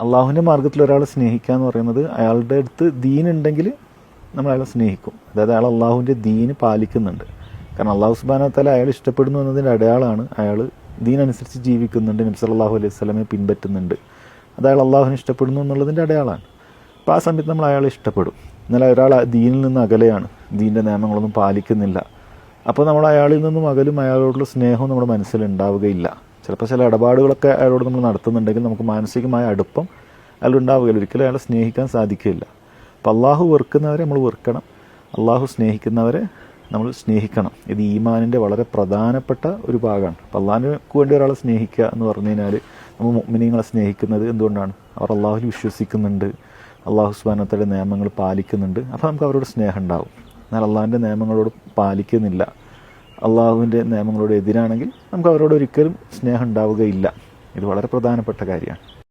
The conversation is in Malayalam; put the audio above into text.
അള്ളാഹുവിന്റെ മാർഗത്തിൽ ഒരാളെ സ്നേഹിക്കുക എന്ന് പറയുന്നത് അയാളുടെ അടുത്ത് ദീൻ ഉണ്ടെങ്കിൽ നമ്മൾ അയാളെ സ്നേഹിക്കും. അതായത് അയാൾ അള്ളാഹുവിന്റെ ദീന് പാലിക്കുന്നുണ്ട്. കാരണം അള്ളാഹു സുബാനത്താല അയാൾ ഇഷ്ടപ്പെടുന്നു എന്നതിന്റെ അടയാളമാണ് അയാൾ ദീനനുസരിച്ച് ജീവിക്കുന്നുണ്ട്. നബ്സ് അള്ളാഹു അലൈഹി സ്വലമെ പിൻപറ്റുന്നുണ്ട്. അത് അയാൾ അള്ളാഹുവിനെ ഇഷ്ടപ്പെടുന്നു എന്നുള്ളതിന്റെ അടയാളമാണ്. അപ്പോൾ ആ സമയത്ത് നമ്മൾ അയാളെ ഇഷ്ടപ്പെടും. എന്നാൽ ഒരാൾ ദീനിൽ നിന്ന് അകലെയാണ്. ദീന്റെ നിയമങ്ങളൊന്നും പാലിക്കുന്നില്ല. അപ്പോൾ നമ്മൾ അയാളിൽ നിന്നും അകലും അയാളോടുള്ള സ്നേഹവും നമ്മുടെ മനസ്സിൽ ഉണ്ടാവുകയില്ല. ചിലപ്പോൾ ചില ഇടപാടുകളൊക്കെ അയാളോട് നമ്മൾ നടത്തുന്നുണ്ടെങ്കിൽ നമുക്ക് മാനസികമായ അടുപ്പം അയാൾ ഉണ്ടാവുകയില്ല ഒരിക്കലും അയാളെ സ്നേഹിക്കാൻ സാധിക്കില്ല അപ്പോൾ അള്ളാഹു വെറുക്കുന്നവരെ നമ്മൾ വെറുക്കണം. അള്ളാഹു സ്നേഹിക്കുന്നവരെ നമ്മൾ സ്നേഹിക്കണം. ഇത് ഈമാനിന്റെ വളരെ പ്രധാനപ്പെട്ട ഒരു ഭാഗമാണ്. അപ്പോൾ അള്ളാഹിനക്ക് വേണ്ടി ഒരാളെ സ്നേഹിക്കുക എന്ന് പറഞ്ഞു കഴിഞ്ഞാൽ നമ്മൾ മുഅ്മിനീങ്ങളെ സ്നേഹിക്കുന്നത് എന്തുകൊണ്ടാണ്? അവർ അള്ളാഹുൽ വിശ്വസിക്കുന്നുണ്ട്. അള്ളാഹു സുബാനത്തയുടെ നിയമങ്ങൾ പാലിക്കുന്നുണ്ട്. അപ്പോൾ നമുക്ക് അവരോട് സ്നേഹം ഉണ്ടാവും. എന്നാൽ അള്ളാഹിന്റെ നിയമങ്ങളോട് പാലിക്കുന്നില്ല. അള്ളാഹുവിന്റെ നിയമങ്ങളോട് എതിരാണെങ്കിൽ നമുക്ക് അവരോട് ഒരിക്കലും സ്നേഹം ഉണ്ടാവുകയില്ല. ഇത് വളരെ പ്രധാനപ്പെട്ട കാര്യമാണ്.